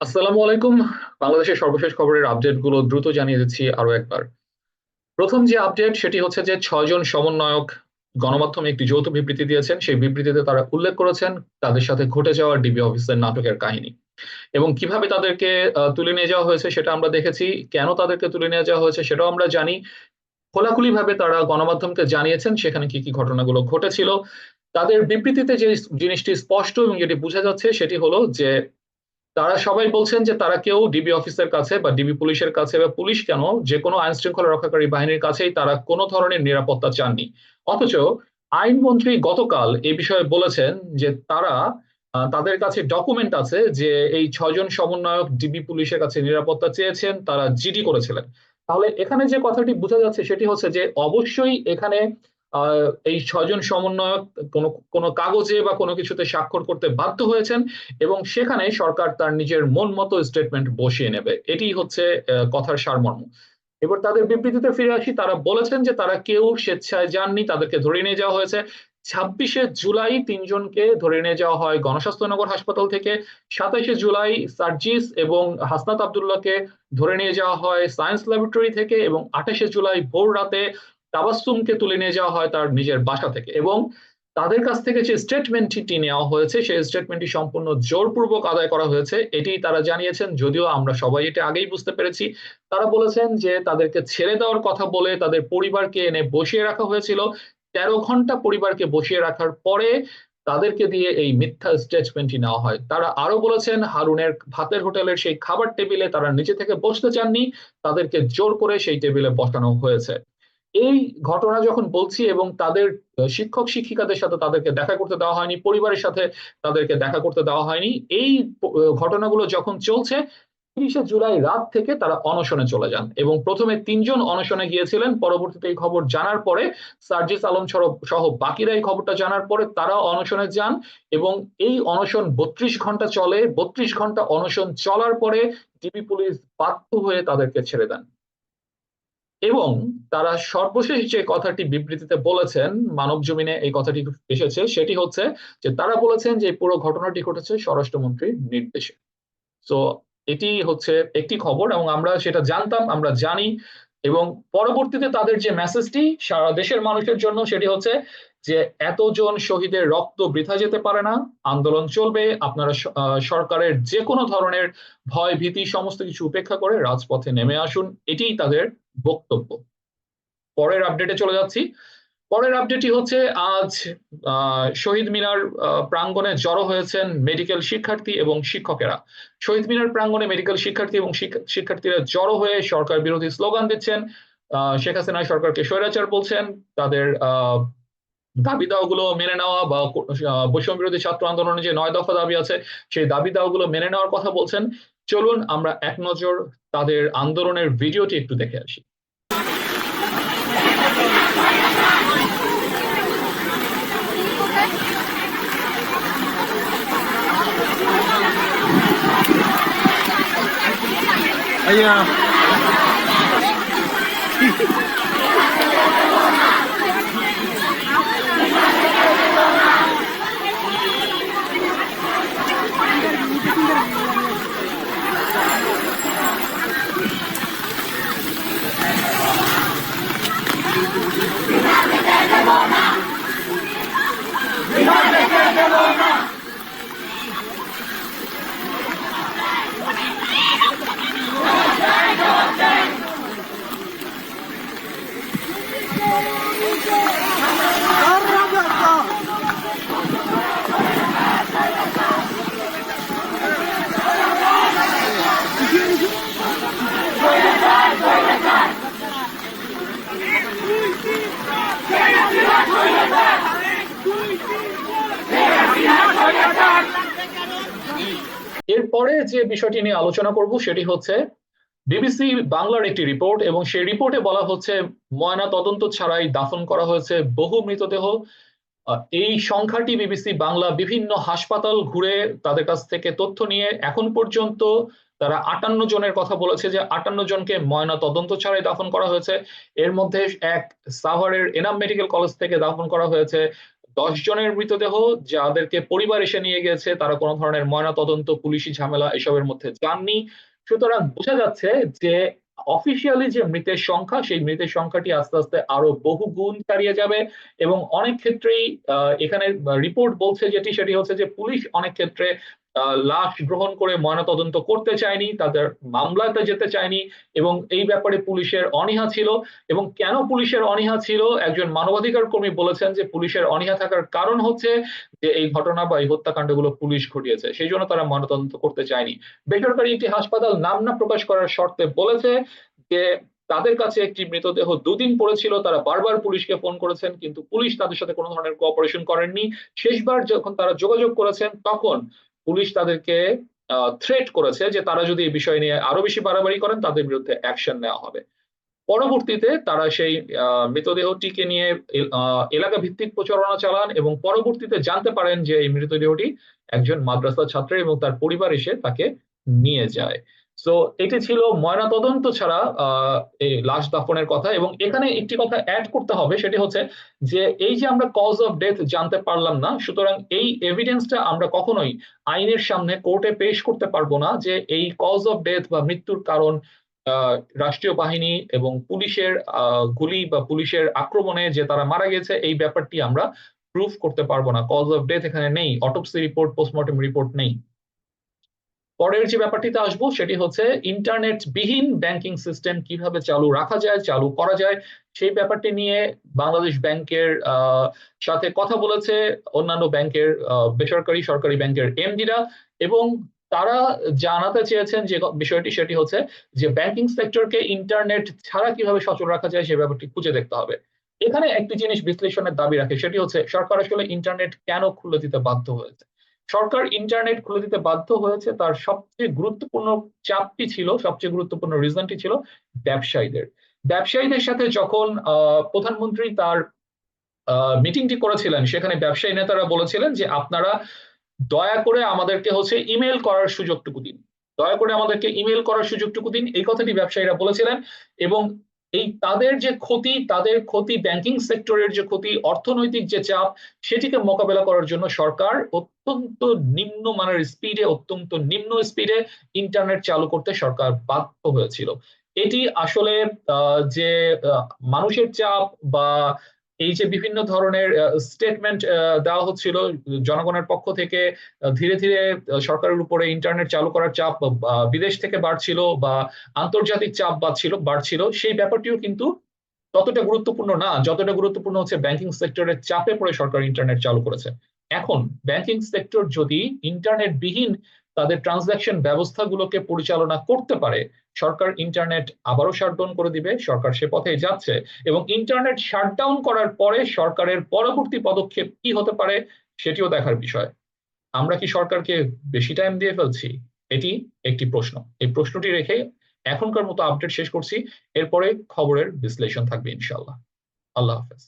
আসসালামু আলাইকুম। বাংলাদেশের সর্বশেষ খবরের আপডেটগুলো দ্রুত জানিয়ে দিচ্ছি আরও একবার। প্রথম যে আপডেট, সেটি হচ্ছে যে ছয়জন সমন্বয়ক গণমাধ্যমে একটি যৌথ বিবৃতি দিয়েছেন। সেই বিবৃতিতে তারা উল্লেখ করেছেন তাদের সাথে ঘটে যাওয়া ডিবি অফিসের নাটকের কাহিনী এবং কীভাবে তাদেরকে তুলে নিয়ে যাওয়া হয়েছে সেটা আমরা দেখেছি। কেন তাদেরকে তুলে নিয়ে যাওয়া হয়েছে সেটাও আমরা জানি। খোলাখুলি ভাবে তারা গণমাধ্যমকে জানিয়েছেন সেখানে কি কি ঘটনাগুলো ঘটেছিল। তাদের বিবৃতিতে যে জিনিসটি স্পষ্ট এবং যেটি বোঝা যাচ্ছে সেটি হলো যে তারা সবাই বলছেন যে তারা কেউ ডিবি অফিসের কাছে বা ডিবি পুলিশের কাছে বা পুলিশ কেন যে কোনো আইন শৃঙ্খলা রক্ষাকারী বাহিনীর কাছেই তারা কোনো ধরনের নিরাপত্তা চাননি। অথচ আইনমন্ত্রী গতকাল এই বিষয়ে বলেছেন যে তারা তাদের কাছে ডকুমেন্ট আছে যে এই ছয়জন সমন্বয়ক ডিবি পুলিশের কাছে নিরাপত্তা চেয়েছেন, তারা জিডি করেছিলেন। তাহলে এখানে যে কথাটি বোঝা যাচ্ছে সেটি হচ্ছে যে অবশ্যই এখানে এই ছয়জন সমন্বয়ক কোনো কোনো কাগজে বা কোনো কিছুতে স্বাক্ষর করতে বাধ্য হয়েছেন এবং সেখানে সরকার তার নিজের মন মতো স্টেটমেন্ট বসিয়ে নেবে। এটি হচ্ছে কথার সারমর্ম। এবার তাদের বিবৃতিতে ফিরে আসি, তারা বলেছেন যে তারা কেউ স্বেচ্ছায় যাননি, তাদেরকে ধরে নিয়ে যাওয়া হয়েছে। ছাব্বিশে জুলাই তিনজনকে ধরে নিয়ে যাওয়া হয় গণস্বাস্থ্যনগর হাসপাতাল থেকে। সাতাইশে জুলাই সার্জিস এবং হাসনাত আবদুল্লাহকে ধরে নিয়ে যাওয়া হয় সায়েন্স ল্যাবরেটরি থেকে এবং আঠাশে জুলাই ভোর রাতে তাবাসসুমকে তুলে নিয়ে যাওয়া হয় তার নিজের বাসা থেকে এবং তাদের কাছ থেকে যে স্টেটমেন্টটি নেওয়া হয়েছে, সেই স্টেটমেন্টটি সম্পূর্ণ জোরপূর্বক আদায় করা হয়েছে। এটি তারা জানিয়েছেন, যদিও আমরা সবাই এটা আগেই বুঝতে পেরেছি। তারা বলেছেন যে তাদেরকে ছেড়ে দেওয়ার কথা বলে তাদের পরিবারকে এনে বসিয়ে রাখা হয়েছিল। তেরো ঘণ্টা পরিবারকে বসিয়ে রাখার পরে তাদেরকে দিয়ে এই মিথ্যা স্টেটমেন্টটি নেওয়া হয়। তারা আরও বলেছেন, হারুনের ভাতের হোটেলের সেই খাবার টেবিলে তারা নিচে থেকে বসতে চাননি। তাদেরকে জোর করে সেই টেবিলে বসানো হয়েছে। এই ঘটনা যখন বলছি এবং তাদের শিক্ষক শিক্ষিকাদের সাথে তাদেরকে দেখা করতে দেওয়া হয়নি, পরিবারের সাথে তাদেরকে দেখা করতে দেওয়া হয়নি, এই ঘটনাগুলো যখন চলছে, তিরিশে জুলাই রাত থেকে তারা অনশনে চলে যান এবং প্রথমে তিনজন অনশনে গিয়েছিলেন, পরবর্তীতে এই খবর জানার পরে সার্জিস আলম সহ- সহ বাকিরা এই খবরটা জানার পরে তারা অনশনে যান এবং এই অনশন বত্রিশ ঘণ্টা চলে, বত্রিশ ঘণ্টা অনশন চলার পরে ডিবি পুলিশ বাধ্য হয়ে তাদেরকে ছেড়ে দেন। এবং তারা সর্বশেষ যে কথাটি বিবৃতিতে বলেছেন, মানব জমিনে এই কথাটি এসেছে, সেটি হচ্ছে যে তারা বলেছেন যে পুরো ঘটনাটি ঘটেছে স্বরাষ্ট্রমন্ত্রীর নির্দেশে। তো এটি হচ্ছে একটি খবর এবং আমরা সেটা জানতাম, আমরা জানি এবং পরবর্তীতে তাদের যে মেসেজটি সারা দেশের মানুষের জন্য সেটি হচ্ছে যে এতজন শহীদের রক্ত বৃথা যেতে পারে না, আন্দোলন চলবে, আপনারা সরকারের যে কোনো ধরনের ভয় ভীতি সমস্ত কিছু উপেক্ষা করে রাজপথে নেমে আসুন, এটিই তাদের বক্তব্য। পরের আপডেটে চলে যাচ্ছি। পরের আপডেটটি হচ্ছে আজ শহীদ মিনার প্রাঙ্গণে জড়ো হয়েছেন মেডিকেল শিক্ষার্থী এবং শিক্ষকেরা। শহীদ মিনার প্রাঙ্গণে মেডিকেল শিক্ষার্থী এবং শিক্ষার্থীরা জড়ো হয়ে সরকার বিরোধী স্লোগান দিচ্ছেন। শেখ হাসিনা সরকারকে স্বৈরাচার বলছেন। তাদের দাবি দাওয়াগুলো মেনে নেওয়া বা বৈষম্য বিরোধী ছাত্র আন্দোলনে যে নয় দফা দাবি আছে, সেই দাবি দাওয়াগুলো মেনে নেওয়ার কথা বলছেন। চলুন আমরা এক নজর তাদের আন্দোলনের ভিডিওটি একটু দেখে আসি। 哎呀！এরপরে যে বিষয়টি নিয়ে আলোচনা করব সেটি হচ্ছে বিবিসি বাংলার একটি রিপোর্ট এবং সেই রিপোর্টে বলা হচ্ছে, ময়না তদন্ত ছাড়াই দাফন করা হয়েছে বহু মৃতদেহ। এই সংখ্যাটি বিবিসি বাংলা বিভিন্ন হাসপাতাল ঘুরে তাদের কাছ থেকে তথ্য নিয়ে এখন পর্যন্ত তারা আটান্ন জনের কথা বলেছে যে আটান্ন জনকে ময়না তদন্ত ছাড়াই দাফন করা হয়েছে। এর মধ্যে এক সাভারের এনাম মেডিকেল কলেজ থেকে দাফন করা হয়েছে। দশ জনের মৃতদেহ যাদেরকে পরিবার এসে নিয়ে গেছে, তারা কোনো ধরনের ময়না তদন্ত পুলিশি ঝামেলা এসবের মধ্যে যাননি। সুতরাং বোঝা যাচ্ছে যে অফিসিয়ালি যে মৃতের সংখ্যা, সেই মৃতের সংখ্যাটি আস্তে আস্তে আরও বহু গুণ ছাড়িয়ে যাবে এবং অনেক ক্ষেত্রেই এখানে রিপোর্ট বলছে যেটি, সেটি হচ্ছে যে পুলিশ অনেক ক্ষেত্রে লাশ গ্রহণ করে ময়নাতদন্ত করতে চায়নি, তাদের মামলাতে যেতে চায়নি এবং এই ব্যাপারে পুলিশের অনীহা ছিল এবং কেন পুলিশের অনীহা ছিল? একজন মানবাধিকার কর্মী বলেছেন যে পুলিশের অনীহা থাকার কারণ হচ্ছে যে এই ঘটনা বা এই হত্যাকাণ্ডগুলো পুলিশ ঘটিয়েছে, সেই জন্য তারা ময়নাতদন্ত করতে চায়নি। বেসরকারি একটি হাসপাতাল নাম না প্রকাশ করার শর্তে বলেছে যে তাদের কাছে একটি মৃতদেহ দুদিন পড়েছিল, তারা বারবার পুলিশকে ফোন করেছেন, কিন্তু পুলিশ তাদের সাথে কোনো ধরনের কোঅপারেশন করেননি। শেষবার যখন তারা যোগাযোগ করেছেন, তখন পুলিশ তাদেরকে থ্রেট করেছে যে তারা যদি এই বিষয় নিয়ে আরও বেশি বাড়াবাড়ি করেন, তাদের বিরুদ্ধে অ্যাকশন নেওয়া হবে। পরবর্তীতে তারা সেই মৃতদেহটিকে নিয়ে এলাকা ভিত্তিক প্রচারণা চালান এবং পরবর্তীতে জানতে পারেন যে এই মৃতদেহটি একজন মাদ্রাসা ছাত্র এবং তার পরিবার এসে তাকে নিয়ে যায়। সো এটি ছিল ময়নাতদন্ত ছাড়া এই লাশ দাফনের কথা এবং এখানে একটি কথা অ্যাড করতে হবে, সেটি হচ্ছে যে এই যে আমরা কজ অফ ডেথ জানতে পারলাম না, সুতরাং এই এভিডেন্সটা আমরা কখনোই আইনের সামনে কোর্টে পেশ করতে পারব না যে এই কজ অফ ডেথ বা মৃত্যুর কারণ রাষ্ট্রীয় বাহিনী এবং পুলিশের গুলি বা পুলিশের আক্রমণে যে তারা মারা গেছে, এই ব্যাপারটি আমরা প্রুফ করতে পারব না। কজ অফ ডেথ এখানে নেই অটোপসি রিপোর্ট পোস্টমর্টম রিপোর্ট নেই। পরের যে ব্যাপারটিতে আসব সেটি হচ্ছে ইন্টারনেট বিহীন ব্যাংকিং সিস্টেম কীভাবে চালু রাখা যায়, চালু করা যায়, সেই ব্যাপারটি নিয়ে বাংলাদেশ ব্যাংকের সাথে কথা বলেছে অন্যান্য ব্যাংকের বেসরকারি সরকারি ব্যাংকের এমডিরা এবং তারা জানাতে চেয়েছেন যে বিষয়টি সেটি হচ্ছে যে ব্যাংকিং সেক্টরকে ইন্টারনেট ছাড়া কীভাবে সচল রাখা যায় সে ব্যাপারটি খুঁজে দেখতে হবে। এখানে একটি জিনিস বিশ্লেষণের দাবি রাখে, সেটি হচ্ছে সরকার আসলে ইন্টারনেট কেন খুলে দিতে বাধ্য হয়েছে? সরকার ইন্টারনেট খুলে দিতে বাধ্য হয়েছে, তার সবচেয়ে গুরুত্বপূর্ণ চাপটি ছিল, সবচেয়ে গুরুত্বপূর্ণ রিজনটি ছিল ব্যবসায়ীদের। ব্যবসায়ীদের সাথে যখন প্রধানমন্ত্রী তার মিটিংটি করেছিলেন, সেখানে ব্যবসায়ী নেতারা বলেছিলেন যে, আপনারা দয়া করে আমাদেরকে হচ্ছে ইমেল করার সুযোগটুকু দিন। দয়া করে আমাদেরকে ইমেল করার সুযোগটুকু দিন, এই কথাটি ব্যবসায়ীরা বলেছিলেন এবং এই তাদের যে ক্ষতি, তাদের ক্ষতি ব্যাংকিং সেক্টরের যে ক্ষতি, অর্থনৈতিক যে চাপ, সেটিকে মোকাবেলা করার জন্য সরকার অত্যন্ত নিম্ন মানের স্পিডে অত্যন্ত নিম্ন স্পিডে ইন্টারনেট চালু করতে সরকার বাধ্য হয়েছিল। এটি আসলে যে মানুষের চাপ বা এই যে বিভিন্ন ধরনের স্টেটমেন্ট দেওয়া হচ্ছিল, জনগণের পক্ষ থেকে ধীরে ধীরে সরকারের উপরে ইন্টারনেট চালু করার চাপ বিদেশ থেকে বাড়ছিল বা আন্তর্জাতিক চাপ বাড়ছিল বাড়ছিল, সেই ব্যাপারটিও কিন্তু ততটা গুরুত্বপূর্ণ না, যতটা গুরুত্বপূর্ণ হচ্ছে ব্যাংকিং সেক্টরের চাপে পড়ে সরকার ইন্টারনেট চালু করেছে। এখন ব্যাংকিং সেক্টর যদি ইন্টারনেট বিহীন তাদের ট্রানজাকশন ব্যবস্থাগুলোকে পরিচালনা করতে পারে, সরকার ইন্টারনেট আবারও শাটডাউন করে দিবে, সরকার সে পথে যাচ্ছে এবং ইন্টারনেট শাটডাউন করার পরে সরকারের পরবর্তী পদক্ষেপ কি হতে পারে সেটিও দেখার বিষয়। আমরা কি সরকারকে বেশি টাইম দিয়ে ফেলছি? এটি একটি প্রশ্ন। এই প্রশ্নটি রেখে এখনকার মতো আপডেট শেষ করছি। এরপরে খবরের বিশ্লেষণ থাকবে ইনশাল্লাহ আল্লাহ হাফেজ।